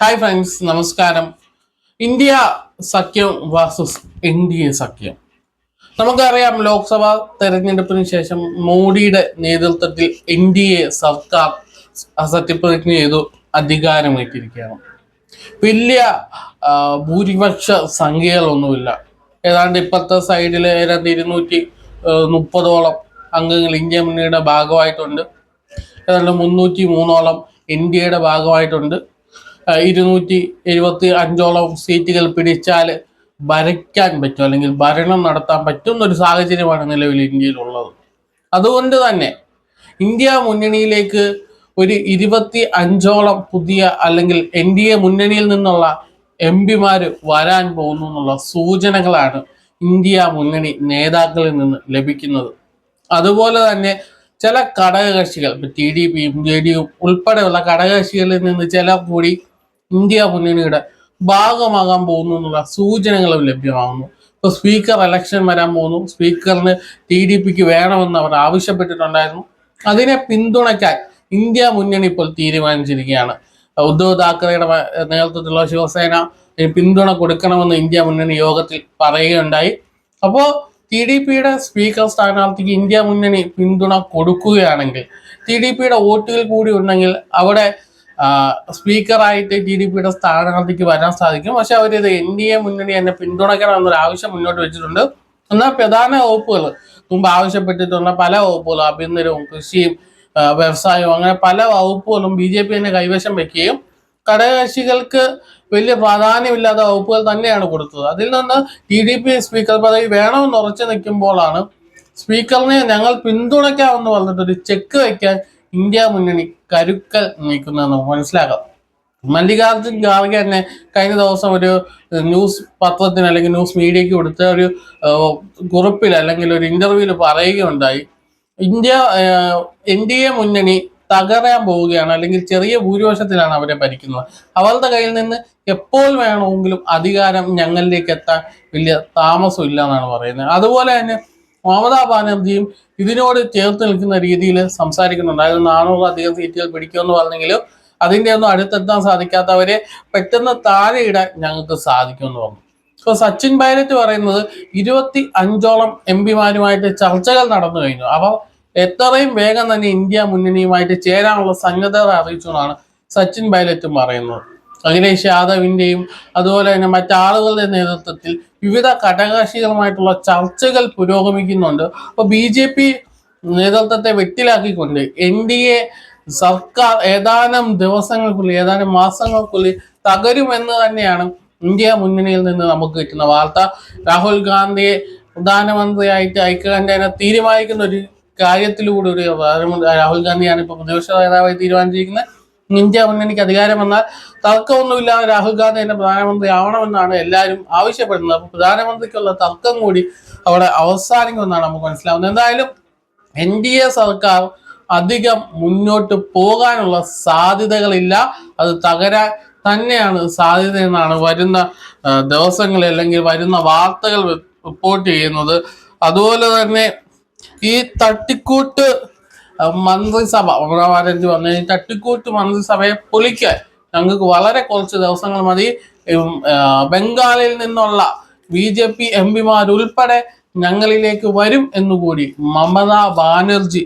Hi friends നമസ്കാരം. India സഖ്യം versus N D A സഖ്യം. നമുക്കറിയാം ലോക്സഭാ തെരഞ്ഞെടുപ്പിന് ശേഷം മോഡിയുടെ നേതൃത്വത്തിൽ എൻ ഡി എ സർക്കാർ സത്യപ്രതിജ്ഞ ചെയ്തു അധികാരമേറ്റിരിക്കുകയാണ്. വലിയ ഭൂരിപക്ഷ സംഖ്യകളൊന്നുമില്ല. ഏതാണ്ട് ഇപ്പോഴത്തെ സൈഡിൽ ഏതാണ്ട് ഇരുന്നൂറ്റി മുപ്പതോളം അംഗങ്ങൾ ഇന്ത്യ മുന്നണിയുടെ ഭാഗമായിട്ടുണ്ട്. ഏതാണ്ട് മുന്നൂറ്റി മൂന്നോളം ഇന്ത്യയുടെ ഭാഗമായിട്ടുണ്ട്. ആ, ഇരുന്നൂറ്റി എഴുപത്തി അഞ്ചോളം സീറ്റുകൾ പിടിച്ചാൽ ഭരിക്കാൻ പറ്റും അല്ലെങ്കിൽ ഭരണം നടത്താൻ പറ്റുന്ന ഒരു സാഹചര്യമാണ് നിലവിൽ ഇന്ത്യയിലുള്ളത്. അതുകൊണ്ട് തന്നെ ഇന്ത്യ മുന്നണിയിലേക്ക് ഒരു ഇരുപത്തി അഞ്ചോളം പുതിയ അല്ലെങ്കിൽ എൻ ഡി എ മുന്നണിയിൽ നിന്നുള്ള എം പിമാർ വരാൻ പോകുന്നു എന്നുള്ള സൂചനകളാണ് ഇന്ത്യ മുന്നണി നേതാക്കളിൽ നിന്ന് ലഭിക്കുന്നത്. അതുപോലെ തന്നെ ചില ഘടകകക്ഷികൾ ഇപ്പൊ ടി ഡി പിയും ജെ ഡിയും ഉൾപ്പെടെയുള്ള ഘടകകക്ഷികളിൽ നിന്ന് ചില കൂടി ഇന്ത്യ മുന്നണിയുടെ ഭാഗമാകാൻ പോകുന്നു എന്നുള്ള സൂചനകളും ലഭ്യമാകുന്നു. ഇപ്പൊ സ്പീക്കർ ഇലക്ഷൻ വരാൻ പോകുന്നു. സ്പീക്കറിന് ടി ഡി പിക്ക് വേണമെന്ന് അവർ ആവശ്യപ്പെട്ടിട്ടുണ്ടായിരുന്നു. അതിനെ പിന്തുണയ്ക്കാൻ ഇന്ത്യ മുന്നണി ഇപ്പോൾ തീരുമാനിച്ചിരിക്കുകയാണ്. ഉദ്ധവ് താക്കറെയുടെ നേതൃത്വത്തിലുള്ള ശിവസേന പിന്തുണ കൊടുക്കണമെന്ന് ഇന്ത്യ മുന്നണി യോഗത്തിൽ പറയുകയുണ്ടായി. അപ്പോൾ ടി ഡി പിയുടെ സ്പീക്കർ സ്ഥാനാർത്ഥിക്ക് ഇന്ത്യ മുന്നണി പിന്തുണ കൊടുക്കുകയാണെങ്കിൽ ടി ഡി പിയുടെ വോട്ടുകൾ കൂടി ഉണ്ടെങ്കിൽ അവിടെ സ്പീക്കറായിട്ട് ടി ഡി പിയുടെ സ്ഥാനാർത്ഥിക്ക് വരാൻ സാധിക്കും. പക്ഷെ അവരിത് എൻ ഡി എ മുന്നണി എന്നെ പിന്തുണയ്ക്കണം എന്നൊരു ആവശ്യം മുന്നോട്ട് വെച്ചിട്ടുണ്ട്. എന്നാൽ പ്രധാന വകുപ്പുകൾ മുമ്പ് ആവശ്യപ്പെട്ടിട്ടുള്ള പല വകുപ്പുകളും അഭ്യന്തരവും കൃഷിയും വ്യവസായവും അങ്ങനെ പല വകുപ്പുകളും ബി ജെ പി തന്നെ കൈവശം വെക്കുകയും ഘടകകക്ഷികൾക്ക് വലിയ പ്രാധാന്യമില്ലാത്ത വകുപ്പുകൾ തന്നെയാണ് കൊടുത്തത്. അതിൽ നിന്ന് ടി ഡി പി സ്പീക്കർ പദവി വേണമെന്ന് ഉറച്ചു നിൽക്കുമ്പോഴാണ് സ്പീക്കറിനെ ഞങ്ങൾ പിന്തുണയ്ക്കാമെന്ന് പറഞ്ഞിട്ട് ഒരു ചെക്ക് വെക്കാൻ ഇന്ത്യ മുന്നണി കരുക്കൽ നീക്കുന്നതെന്ന് മനസ്സിലാക്കാം. മല്ലികാർജുൻ ഖാർഗെ തന്നെ കഴിഞ്ഞ ദിവസം ഒരു ന്യൂസ് പത്രത്തിന് അല്ലെങ്കിൽ ന്യൂസ് മീഡിയക്ക് കൊടുത്ത ഒരു കുറിപ്പിൽ അല്ലെങ്കിൽ ഒരു ഇന്റർവ്യൂവിൽ പറയുകയുണ്ടായി. ഇന്ത്യ എൻ ഡി എ മുന്നണി തകരാൻ പോവുകയാണ് അല്ലെങ്കിൽ ചെറിയ ഭൂരിപക്ഷത്തിലാണ് അവരെ ഭരിക്കുന്നത്. അവരുടെ കയ്യിൽ നിന്ന് എപ്പോൾ വേണമെങ്കിലും അധികാരം ഞങ്ങളിലേക്ക് എത്താൻ വലിയ താമസമില്ല എന്നാണ് പറയുന്നത്. അതുപോലെ തന്നെ മമതാ ബാനർജിയും ഇതിനോട് ചേർത്ത് നിൽക്കുന്ന രീതിയിൽ സംസാരിക്കുന്നുണ്ട്. അതായത് നാനൂറധികം സീറ്റുകൾ പിടിക്കുമെന്ന് പറഞ്ഞെങ്കിലും അതിന്റെ ഒന്നും അടുത്തെത്താൻ സാധിക്കാത്തവരെ പെട്ടെന്ന് താഴെ ഇടാൻ ഞങ്ങൾക്ക് സാധിക്കുമെന്ന് പറഞ്ഞു. ഇപ്പോൾ സച്ചിൻ പൈലറ്റ് പറയുന്നത് ഇരുപത്തി അഞ്ചോളം എം പിമാരുമായിട്ട് ചർച്ചകൾ നടന്നു കഴിഞ്ഞു. അപ്പോൾ എത്രയും വേഗം തന്നെ ഇന്ത്യ മുന്നണിയുമായിട്ട് ചേരാനുള്ള സന്നദ്ധത അറിയിച്ചു എന്നാണ് സച്ചിൻ പൈലറ്റും പറയുന്നത്. അഖിലേഷ് യാദവിന്റെയും അതുപോലെ തന്നെ മറ്റാളുകളുടെ നേതൃത്വത്തിൽ വിവിധ ഘടകകക്ഷികളുമായിട്ടുള്ള ചർച്ചകൾ പുരോഗമിക്കുന്നുണ്ട്. അപ്പോൾ ബി ജെ പി നേതൃത്വത്തെ വെട്ടിലാക്കിക്കൊണ്ട് എൻ ഡി എ സർക്കാർ ഏതാനും ദിവസങ്ങൾക്കുള്ളിൽ ഏതാനും മാസങ്ങൾക്കുള്ളിൽ തകരുമെന്ന് തന്നെയാണ് ഇന്ത്യ മുന്നണിയിൽ നിന്ന് നമുക്ക് കിട്ടുന്ന വാർത്ത. രാഹുൽ ഗാന്ധിയെ പ്രധാനമന്ത്രിയായിട്ട് ഐക്യകണ്ഠേന തീരുമാനിക്കുന്ന ഒരു കാര്യത്തിലൂടെ ഒരു രാഹുൽ ഗാന്ധിയാണ് ഇപ്പോൾ പ്രതിപക്ഷ നേതാവായി തീരുമാനിച്ചിരിക്കുന്നത്. ഇന്ത്യ മുന്നണിക്ക് അധികാരം വന്നാൽ തർക്കമൊന്നുമില്ലാതെ രാഹുൽ ഗാന്ധി തന്നെ പ്രധാനമന്ത്രി ആവണമെന്നാണ് എല്ലാവരും ആവശ്യപ്പെടുന്നത്. അപ്പോൾ പ്രധാനമന്ത്രിക്കുള്ള തർക്കം കൂടി അവിടെ അവസാനിക്കുമെന്നാണ് നമുക്ക് മനസ്സിലാവുന്നത്. എന്തായാലും എൻ ഡി എ സർക്കാർ അധികം മുന്നോട്ട് പോകാനുള്ള സാധ്യതകളില്ല. അത് തകരാൻ തന്നെയാണ് സാധ്യത എന്നാണ് വരുന്ന ദിവസങ്ങളിൽ അല്ലെങ്കിൽ വരുന്ന വാർത്തകൾ റിപ്പോർട്ട് ചെയ്യുന്നത്. അതുപോലെ തന്നെ ഈ തട്ടിക്കൂട്ട് മന്ത്രിസഭ മമതാ വന്നു? കഴിഞ്ഞാൽ തട്ടിക്കൂട്ട് മന്ത്രിസഭയെ പൊളിക്കാൻ ഞങ്ങൾക്ക് വളരെ കുറച്ച് ദിവസങ്ങൾ മതി. ബംഗാളിൽ നിന്നുള്ള ബി ജെ പി എം പിമാരുൾപ്പെടെ ഞങ്ങളിലേക്ക് വരും എന്നുകൂടി മമതാ ബാനർജി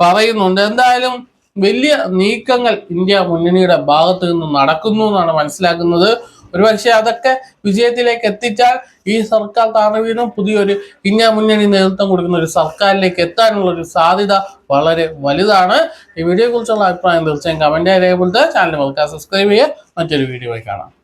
പറയുന്നുണ്ട്. എന്തായാലും വലിയ നീക്കങ്ങൾ ഇന്ത്യ മുന്നണിയുടെ ഭാഗത്ത് നിന്ന് നടക്കുന്നു എന്നാണ് മനസ്സിലാക്കുന്നത്. ഒരുപക്ഷെ അതൊക്കെ വിജയത്തിലേക്ക് എത്തിച്ചാൽ ഈ സർക്കാർ താഴ്വീനും പുതിയൊരു ഇന്ത്യ മുന്നണി നേതൃത്വം കൊടുക്കുന്ന ഒരു സർക്കാരിലേക്ക് എത്താനുള്ള ഒരു സാധ്യത വളരെ വലുതാണ്. ഈ വീഡിയോയെ കുറിച്ചുള്ള അഭിപ്രായം തീർച്ചയായും കമന്റ് രേഖപ്പെടുത്തുക ചാനൽ മറക്കാതെ സബ്സ്ക്രൈബ് ചെയ്യുക. മറ്റൊരു വീഡിയോയിൽ കാണാം.